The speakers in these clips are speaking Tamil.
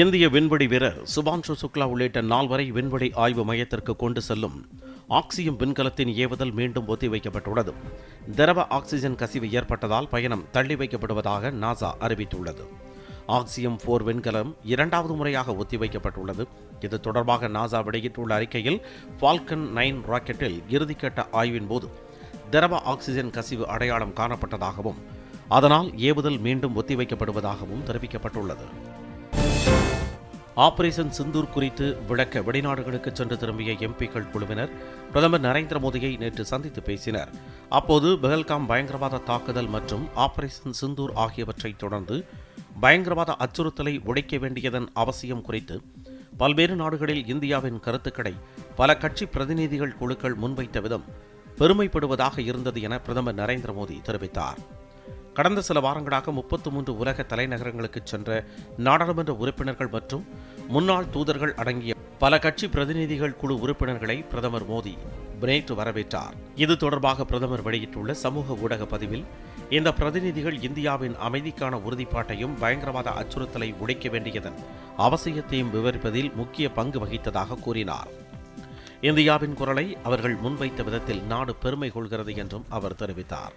இந்திய விண்வெளி வீரர் சுபான்ஷு சுக்லா உள்ளிட்ட நால்வரை விண்வெளி ஆய்வு மையத்திற்கு கொண்டு செல்லும் ஆக்சியம் விண்கலத்தின் ஏவுதல் மீண்டும் ஒத்திவைக்கப்பட்டுள்ளது. திரவ ஆக்சிஜன் கசிவு ஏற்பட்டதால் பயணம் தள்ளி வைக்கப்படுவதாக நாசா அறிவித்துள்ளது. ஆக்சியம் போர் விண்கலம் இரண்டாவது முறையாக ஒத்திவைக்கப்பட்டுள்ளது. இது தொடர்பாக நாசா வெளியிட்டுள்ள அறிக்கையில் ஃபால்கன் நைன் ராக்கெட்டில் இறுதிக்கட்ட ஆய்வின் போது திரவ ஆக்சிஜன் கசிவு அடையாளம் காணப்பட்டதாகவும் அதனால் ஏவுதல் மீண்டும் ஒத்திவைக்கப்படுவதாகவும் தெரிவிக்கப்பட்டுள்ளது. ஆபரேஷன் சிந்தூர் குறித்து விளக்க வெளிநாடுகளுக்கு சென்று திரும்பிய எம்பிக்கள் குழுவினர் பிரதமர் நரேந்திர மோடியை நேற்று சந்தித்து பேசினர். அப்போது பெஹல்காம் பயங்கரவாத தாக்குதல் மற்றும் ஆபரேஷன் சிந்தூர் ஆகியவற்றை தொடர்ந்து பயங்கரவாத அச்சுறுத்தலை உடைக்க வேண்டியதன் அவசியம் குறித்து பல்வேறு நாடுகளில் இந்தியாவின் கருத்துக்களை பல கட்சி பிரதிநிதிகள் குழுக்கள் முன்வைத்த விதம் பெருமைப்படுவதாக இருந்தது என பிரதமர் நரேந்திர மோடி தெரிவித்தார். கடந்த சில வாரங்களாக முப்பத்து மூன்று உலக தலைநகரங்களுக்கு சென்ற நாடாளுமன்ற உறுப்பினர்கள் மற்றும் முன்னாள் தூதர்கள் அடங்கிய பல கட்சி பிரதிநிதிகள் குழு உறுப்பினர்களை பிரதமர் மோடி நேற்று வரவேற்றார். இது தொடர்பாக பிரதமர் வெளியிட்டுள்ள சமூக ஊடக பதிவில் இந்த பிரதிநிதிகள் இந்தியாவின் அமைதிக்கான உறுதிப்பாட்டையும் பயங்கரவாத அச்சுறுத்தலை உடைக்க வேண்டியதன் அவசியத்தையும் விவரிப்பதில் முக்கிய பங்கு வகித்ததாக கூறினார். இந்தியாவின் குரலை அவர்கள் முன்வைத்த விதத்தில் நாடு பெருமை கொள்கிறது என்றும் அவர் தெரிவித்தார்.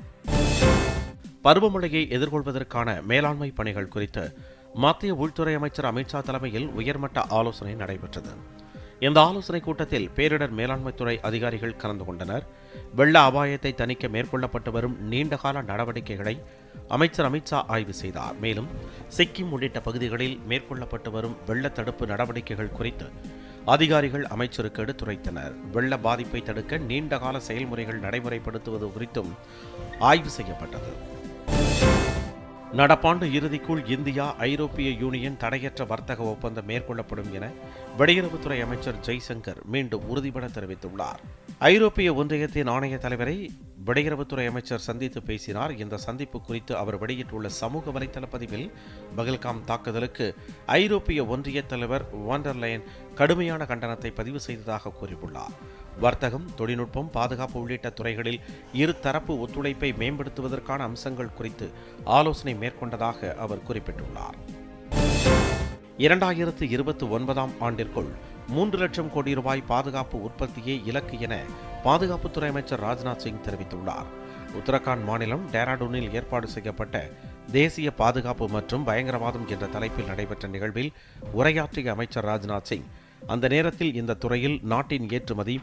பருவமழையை எதிர்கொள்வதற்கான மேலாண்மை பணிகள் குறித்து மத்திய உள்துறை அமைச்சர் அமித்ஷா தலைமையில் உயர்மட்ட ஆலோசனை நடைபெற்றது. இந்த ஆலோசனைக் கூட்டத்தில் பேரிடர் மேலாண்மைத்துறை அதிகாரிகள் கலந்து கொண்டனர். வெள்ள அபாயத்தை தணிக்க மேற்கொள்ளப்பட்டு வரும் நீண்டகால நடவடிக்கைகளை அமைச்சர் அமித்ஷா ஆய்வு செய்தார். மேலும் சிக்கிம் உள்ளிட்ட பகுதிகளில் மேற்கொள்ளப்பட்டு வரும் வெள்ள தடுப்பு நடவடிக்கைகள் குறித்து அதிகாரிகள் அமைச்சருக்கு எடுத்துரைத்தனர். வெள்ள பாதிப்பை தடுக்க நீண்டகால செயல்முறைகள் நடைமுறைப்படுத்துவது குறித்தும் ஆய்வு செய்யப்பட்டது. நடப்பாண்டு இறுதிக்குள் இந்தியா ஐரோப்பிய யூனியன் தடையற்ற வர்த்தக ஒப்பந்தம் மேற்கொள்ளப்படும் என வெளியுறவுத்துறை அமைச்சர் ஜெய்சங்கர் மீண்டும் உறுதிபட தெரிவித்துள்ளார். ஐரோப்பிய ஒன்றியத்தின் ஆணைய தலைவரை வெளியுறவுத்துறை அமைச்சர் சந்தித்து பேசினார். இந்த சந்திப்பு குறித்து அவர் வெளியிட்டுள்ள சமூக வலைதள பதிவில் பகல்காம் தாக்குதலுக்கு ஐரோப்பிய ஒன்றிய தலைவர் வாண்டர்லைன் கடுமையான கண்டனத்தை பதிவு செய்ததாக கூறியுள்ளார். வர்த்தகம் தொழில்நுட்பம் பாதுகாப்பு உள்ளிட்ட துறைகளில் இரு தரப்பு ஒத்துழைப்பை மேம்படுத்துவதற்கான அம்சங்கள் குறித்து ஆலோசனை மேற்கொண்டதாக அவர் குறிப்பிட்டுள்ளார். இரண்டாயிரத்து இருபத்தி ஒன்பதாம் ஆண்டிற்குள் மூன்று லட்சம் கோடி ரூபாய் பாதுகாப்பு உற்பத்தியே இலக்கு என பாதுகாப்புத்துறை அமைச்சர் ராஜ்நாத் சிங் தெரிவித்துள்ளார். உத்தரகாண்ட் மாநிலம் டேராடூனில் ஏற்பாடு செய்யப்பட்ட தேசிய பாதுகாப்பு மற்றும் பயங்கரவாதம் என்ற தலைப்பில் நடைபெற்ற நிகழ்வில் உரையாற்றிய அமைச்சர் ராஜ்நாத் சிங் அந்த நேரத்தில் இந்த துறையில் நாட்டின் ஏற்றுமதி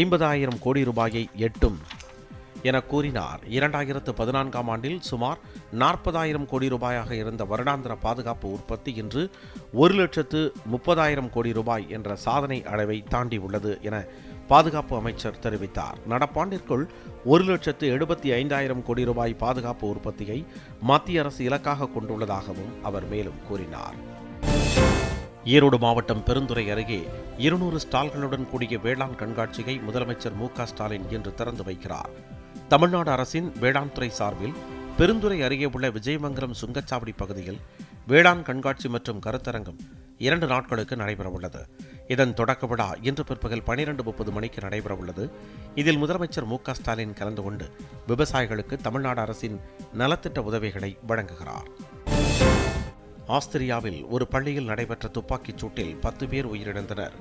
ஐம்பதாயிரம் கோடி ரூபாயை எட்டும் என கூறினார். இரண்டாயிரத்து பதினான்காம் ஆண்டில் சுமார் நாற்பதாயிரம் கோடி ரூபாயாக இருந்த வருடாந்திர பாதுகாப்பு உற்பத்தி இன்று ஒரு லட்சத்து முப்பதாயிரம் கோடி ரூபாய் என்ற சாதனை அளவை தாண்டியுள்ளது என பாதுகாப்பு அமைச்சர் தெரிவித்தார். நடப்பாண்டிற்குள் ஒரு லட்சத்து எழுபத்தி ஐந்தாயிரம் கோடி ரூபாய் பாதுகாப்பு உற்பத்தியை மத்திய அரசு இலக்காக கொண்டுள்ளதாகவும் அவர் மேலும் கூறினார். ஈரோடு மாவட்டம் பெருந்துறை அருகே இருநூறு ஸ்டால்களுடன் கூடிய வேளாண் கண்காட்சியை முதலமைச்சர் மு ஸ்டாலின் இன்று திறந்து வைக்கிறார். தமிழ்நாடு அரசின் வேளாண் துறை சார்பில் பெருந்துறை அருகே உள்ள விஜயமங்கலம் சுங்கச்சாவடி பகுதியில் வேளாண் கண்காட்சி மற்றும் கருத்தரங்கம் இரண்டு நாட்களுக்கு நடைபெறவுள்ளது. இதன் தொடக்க விழா இன்று பிற்பகல் பனிரெண்டு முப்பது மணிக்கு நடைபெறவுள்ளது. இதில் முதலமைச்சர் மு ஸ்டாலின் கலந்து கொண்டு விவசாயிகளுக்கு தமிழ்நாடு அரசின் நலத்திட்ட உதவிகளை வழங்குகிறார். ஆஸ்திரியாவில் ஒரு பள்ளியில் நடைபெற்ற துப்பாக்கிச் சூட்டில் பத்து பேர் உயிரிழந்தனர்.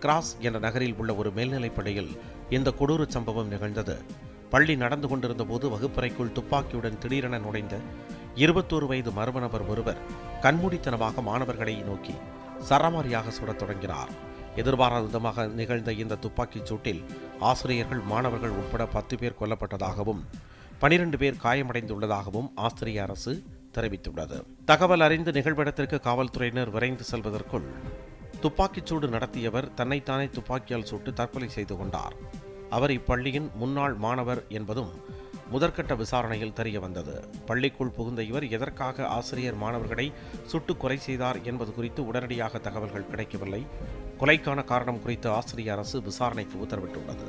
கிராஸ் என்ற நகரில் உள்ள ஒரு மேல்நிலைப் பள்ளியில் இந்த கொடூர சம்பவம் நிகழ்ந்தது. பள்ளி நடந்து கொண்டிருந்த போது வகுப்பறைக்குள் துப்பாக்கியுடன் திடீரென நுழைந்த இருபத்தோரு வயது மர்ம நபர் ஒருவர் கண்மூடித்தனமாக மாணவர்களை நோக்கி சரமாரியாக சுடத் தொடங்கினார். எதிர்பாராத விதமாக நிகழ்ந்த இந்த துப்பாக்கிச் சூட்டில் ஆசிரியர்கள் மாணவர்கள் உட்பட பத்து பேர் கொல்லப்பட்டதாகவும் பனிரெண்டு பேர் காயமடைந்துள்ளதாகவும் ஆஸ்திரிய அரசு தெரிவித்துள்ளது. தகவல் அறிந்து நிகழ்விடத்திற்கு காவல்துறையினர் விரைந்து செல்வதற்குள் துப்பாக்கிச்சூடு நடத்தியவர் தன்னைத்தானே துப்பாக்கியால் சுட்டு தற்கொலை செய்து கொண்டார். அவர் இப்பள்ளியின் முன்னாள் மாணவர் என்பதும் முதற்கட்ட விசாரணையில் தெரிய வந்தது பள்ளிக்குள் புகுந்த இவர் எதற்காக ஆசிரியர் மாணவர்களை சுட்டு கொலை செய்தார் என்பது குறித்து உடனடியாக தகவல்கள் கிடைக்கவில்லை கொலைக்கான காரணம் குறித்து ஆசிரிய அரசு விசாரணைக்கு உத்தரவிட்டுள்ளது